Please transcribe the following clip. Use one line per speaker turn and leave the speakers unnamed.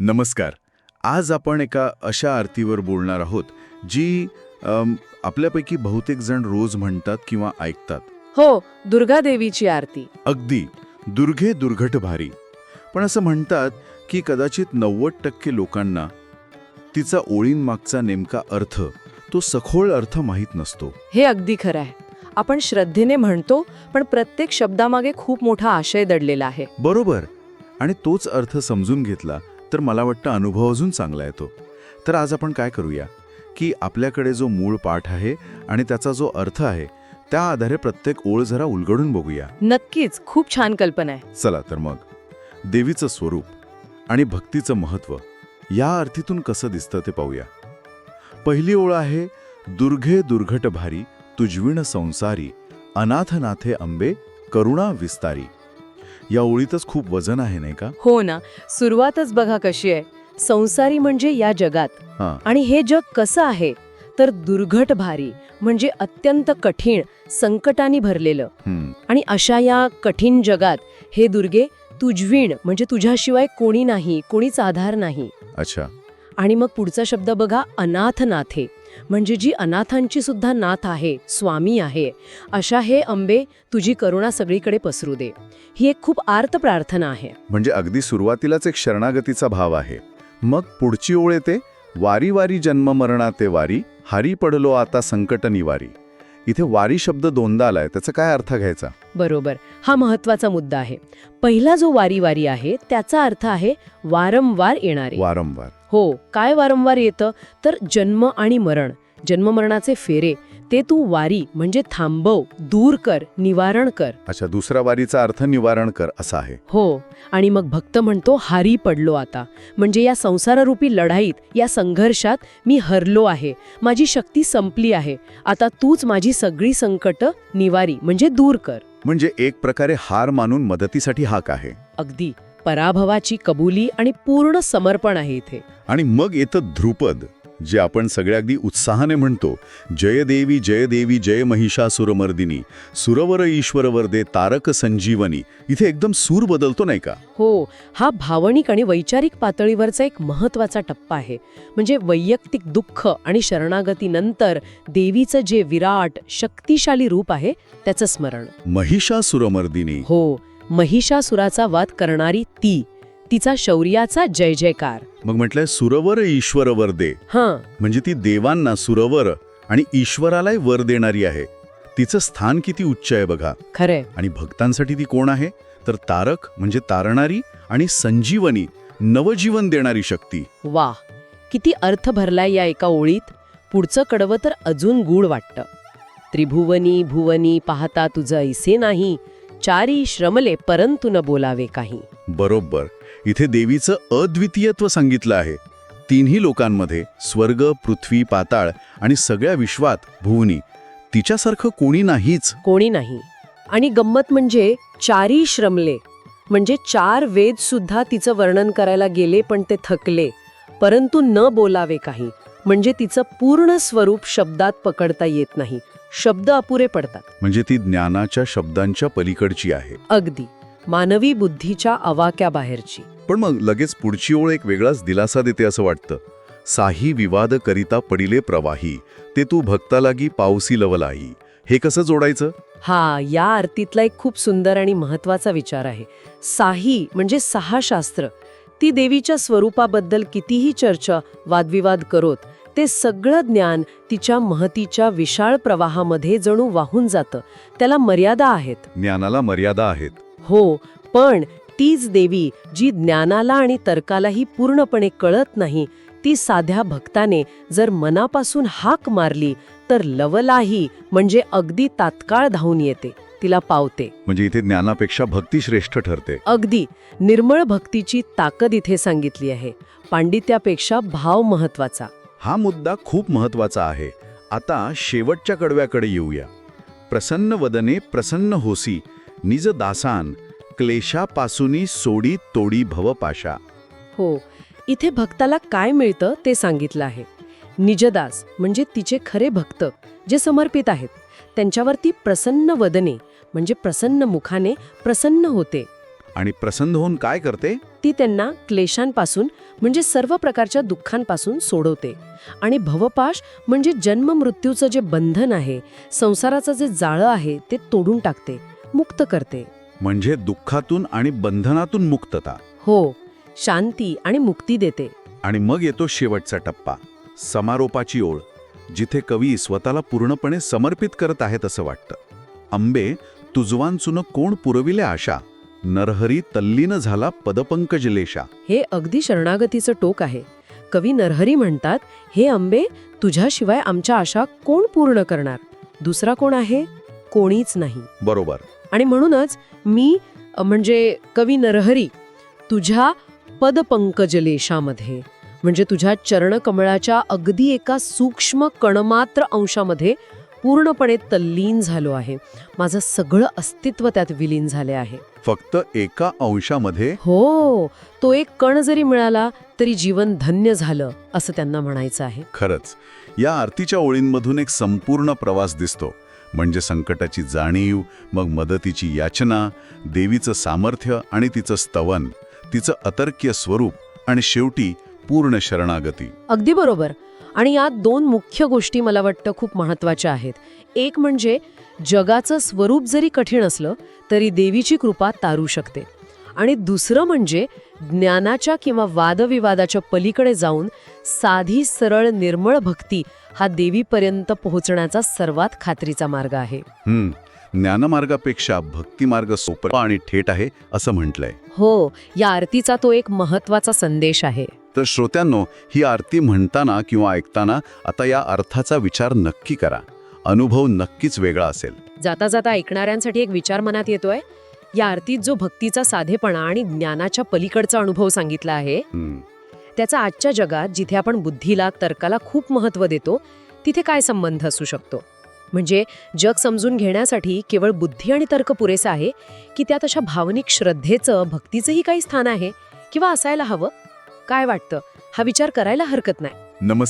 नमस्कार. आज आपण एका अशा आरतीवर बोलणार आहोत जी आपल्यापैकी बहुतेक जण रोज म्हणतात किंवा ऐकतात.
हो दुर्गा देवीची आरती.
अगदी दुर्घे दुर्घट भारी. पण असं म्हणतात की कदाचित नव्वद टक्के लोकांना तिचा ओळींमागचा नेमका अर्थ तो सखोल अर्थ माहीत नसतो.
हे अगदी खरं आहे. आपण श्रद्धेने म्हणतो पण प्रत्येक शब्दामागे खूप मोठा आशय दडलेला आहे.
बरोबर. आणि तोच अर्थ समजून घेतला तर मला वाटतं अनुभव अजून चांगला येतो. तर आज आपण काय करूया? की आपल्याकडे जो मूळ पाठ आहे आणि त्याचा जो अर्थ आहे त्या आधारे प्रत्येक ओळ जरा उलगडून बघूया.
नक्कीच खूप छान कल्पना आहे.
चला तर मग. देवीचं स्वरूप आणि भक्तीचं महत्त्व या अर्थीतून कसं दिसतं ते पाहूया. पहिली ओळ आहे दुर्घे दुर्घट भारी तुजविण संसारी अनाथनाथे अंबे करुणा विस्तारी. या ओळीतच खूप वजन आहे नाही का?
हो ना. सुरुवातच बघा कशी आहे. संसारी म्हणजे या जगात.
हां.
आणि हे जग कसं आहे? तर दुर्घट भारी म्हणजे अत्यंत कठीण संकटाने भरलेलं. आणि अशा या कठीण जगात हे दुर्गे तुझवीण म्हणजे तुझ्याशिवाय कोणी नाही कोणीच आधार नाही.
अच्छा.
आणि मग पुढचा शब्द बघा अनाथ नाथे म्हणजे जी अनाथांची सुद्धा नाथ आहे स्वामी आहे अशा हे अंबे तुझी करुणा सगळीकडे पसरू दे. ही एक खूप आर्त प्रार्थना आहे.
म्हणजे अगदी सुरुवातीलाच एक शरणागतीचा भाव आहे. मग पुढची ओळ येते वारी वारी जन्म मरणाते वारी हारी पडलो आता संकट निवारी. इथे वारी शब्द दोनदा आलाय त्याचा काय अर्थ घ्यायचा?
बरोबर. हा महत्त्वाचा मुद्दा आहे. पहिला जो वारी वारी आहे त्याचा अर्थ आहे वारंवार येणारे.
वारंवार.
हो काय वारंवार येतं? तर जन्म आणि मरण. जन्ममरणाचे फेरे. ते तू वारी म्हणजे थांबव दूर कर निवारण कर.
अच्छा दुसरा वारीचा अर्थ निवारण कर असा आहे.
हो आणि मग भक्त म्हणतो हारी पडलो आता. म्हणजे या संसाररूपी लढाईत या संघर्षात मी हरलो आहे. माझी शक्ती संपली आहे. आता तूच माझी सगळी संकट निवारी म्हणजे दूर कर.
म्हणजे एक प्रकारे हार मानून मदतीसाठी हाक आहे.
अगदी. पराभवाची कबुली आणि पूर्ण समर्पण आहे इथे.
आणि मग येतं ध्रुपद जे आपण सगळे अगदी उत्साहाने म्हणतो. जय देवी जय देवी जय महिषासुरमर्दिनी सुरवर ईश्वर वरदे तारक संजीवनी. इथे एकदम सूर बदलतो नाही का?
हो हा भावनिक आणि वैचारिक पातळीवरचा एक महत्त्वाचा टप्पा आहे. म्हणजे वैयक्तिक दुःख आणि शरणागतीनंतर देवीचं जे विराट शक्तिशाली रूप आहे त्याचं स्मरण.
महिषासुरमर्दिनी.
हो महिषासुराचा वाद करणारी ती तिचा शौर्याचा जय जयकार.
मग म्हटलंय सुरवर ईश्वर वरदे
हां.
म्हणजे ती देवांना सुरवर आणि ईश्वरालाही वर देणारी आहे. तिचं स्थान किती उच्च आहे बघा.
खरंय.
आणि भक्तांसाठी ती कोण आहे? तर तारक म्हणजे तारणारी आणि संजीवनी नवजीवन देणारी शक्ती.
वा किती अर्थ भरलाय या एका ओळीत. पुढचं कडवं तर अजून गूढ वाटतं. त्रिभुवनी भुवनी पाहता तुझं ऐसे नाही. चारी श्रमले परंतु न बोलावे काही.
बरोबर. इथे देवीचं अद्वितीयत्व सांगितलं आहे. तिन्ही लोकांमध्ये स्वर्ग पृथ्वी पाताळ आणि सगळ्या विश्वात भुवनी. तिच्यासारखं कोणी नाहीच.
कोणी नाही. आणि गंमत म्हणजे चारी श्रमले. म्हणजे चार वेद सुद्धा तिचं वर्णन करायला गेले पण ते थकले. परंतु न बोलावे काही. म्हणजे तिचं पूर्ण स्वरूप शब्दात पकडता येत नाही. शब्द अपुरे पडतात.
म्हणजे ती ज्ञानाच्या शब्दांच्या पलीकडची आहे.
अगदी. मानवी बुद्धीच्या अवाक्याबाहेरची
पण मग लगेच पुढची ओळ एक वेगळाच दिलासा देते असं वाटतं. साही विवाद करिता पडिले प्रवाही ते तू भक्तालागी पावसी लवलाई. हे कसं जोडायचं?
हा या आरतीतला एक खूप सुंदर आणि महत्त्वाचा विचार आहे. साही म्हणजे सहा शास्त्र. ती देवीच्या स्वरूपाबद्दल कितीही चर्चा वादविवाद करोत ते सगळं ज्ञान तिच्या महतीच्या विशाळ प्रवाहामध्ये जणू वाहून जातं. त्याला मर्यादा आहेत.
ज्ञानाला मर्यादा आहेत.
हो पण तीच देवी जी ज्ञानाला आणि तर्कालाही पूर्णपणे कळत नाही ती साध्या भक्ताने जर मनापासून हाक मारली तर लवलाही म्हणजे अगदी तात्काळ धावून येते तिला पावते.
म्हणजे इथे ज्ञानापेक्षा भक्ती श्रेष्ठ ठरते.
अगदी निर्मळ भक्तीची ताकद इथे सांगितली आहे. पांडित्यापेक्षा भाव महत्त्वाचा
हा मुद्दा खूप महत्त्वाचा आहे. आता शेवटच्या कडव्याकडे येऊया. प्रसन्न वदने प्रसन्न होसी निज दासान क्लेशापासूनी सोडी तोडी भवपाशा
हो इथे भक्ताला काय मिळतं ते सांगितलं आहे. निजदास म्हणजे तिचे खरे भक्त जे समर्पित आहेत. त्यांच्यावरती प्रसन्न वदने म्हणजे प्रसन्न मुखाने प्रसन्न होते.
आणि प्रसन्न होऊन काय करते?
ती त्यांना क्लेशांपासून म्हणजे सर्व प्रकारच्या दुःखांपासून सोडवते. आणि भवपाश म्हणजे जन्म मृत्यूचं जे बंधन आहे संसाराचं जे जाळं आहे ते तोडून टाकते मुक्त करते.
म्हणजे दुःखातून आणि बंधनातून मुक्तता.
हो शांती आणि मुक्ती देते.
आणि मग येतो शेवटचा टप्पा समारोपाची ओळ जिथे कवी स्वतःला पूर्णपणे समर्पित करत आहेत असं वाटतं. आंबे तुजवांचुन कोण पुरविले आशा? नरहरी तल्लीन झाला पदपंकजलेशा.
हे अगदी शरणागतीचं टोक आहे. कवी नरहरी म्हणतात हे आंबे तुझ्याशिवाय आमच्या आशा कोण पूर्ण करणार? दुसरा कोण आहे? कोणीच नाही.
बरोबर.
आणि म्हणूनच मी म्हणजे कवी नरहरी तुझ्या पदपंकजलेशामध्ये म्हणजे तुझ्या चरणकमळाच्या अगदी एका सूक्ष्म कणमात्र अंशामध्ये पूर्णपणे तल्लीन झालो आहे. माझं सगळं अस्तित्व त्यात विलीन झाले आहे.
फक्त एका अंशामध्ये?
हो. तो एक कण जरी मिळाला तरी जीवन धन्य झालं असं त्यांना म्हणायचं आहे.
खरंच. या आरतीच्या ओळींमधून एक संपूर्ण प्रवास दिसतो. म्हणजे संकटाची जाणीव मग मदतीची याचना देवीचं सामर्थ्य आणि तिचं स्तवन तिचं अतर्क्य स्वरूप आणि शेवटी पूर्ण शरणागती.
अगदी बरोबर. आणि यात दोन मुख्य गोष्टी मला वाटतं खूप महत्त्वाच्या आहेत. एक म्हणजे जगाचं स्वरूप जरी कठीण असलं तरी देवीची कृपा तारू शकते. आणि दुसरं म्हणजे ज्ञानाच्या किंवा वादविवादाच्या पलीकडे जाऊन साधी सरळ निर्मळ भक्ती हा देवीपर्यंत पोहोचण्याचा सर्वात खात्रीचा मार्ग आहे.
ज्ञानमार्गापेक्षा भक्तिमार्ग सोपा आणि थेट आहे असं म्हटलंय.
हो या आरतीचा तो एक महत्त्वाचा संदेश आहे.
तर श्रोत्यांनो ही आरती म्हणताना किंवा ऐकताना आता या अर्थाचा विचार नक्की करा. अनुभव नक्कीच वेगळा असेल.
जाता जाता ऐकणाऱ्यांसाठी एक विचार मनात येतोय. या आरतीत जो भक्तीचा साधेपणा आणि ज्ञानाच्या पलीकडचा अनुभव सांगितला आहे
हम्म.
त्याचा आजच्या जगात जिथे आपण बुद्धीला तर्काला खूप महत्त्व देतो तिथे काय संबंध असू शकतो? म्हणजे जग समजून घेण्यासाठी केवळ बुद्धी आणि तर्क पुरेसा आहे की त्यात अशा भावनिक श्रद्धेचं भक्तीचंही काही स्थान आहे? किंवा असायला हवं? काय वाटतं? हा विचार करायला हरकत नाही.
नमस्कार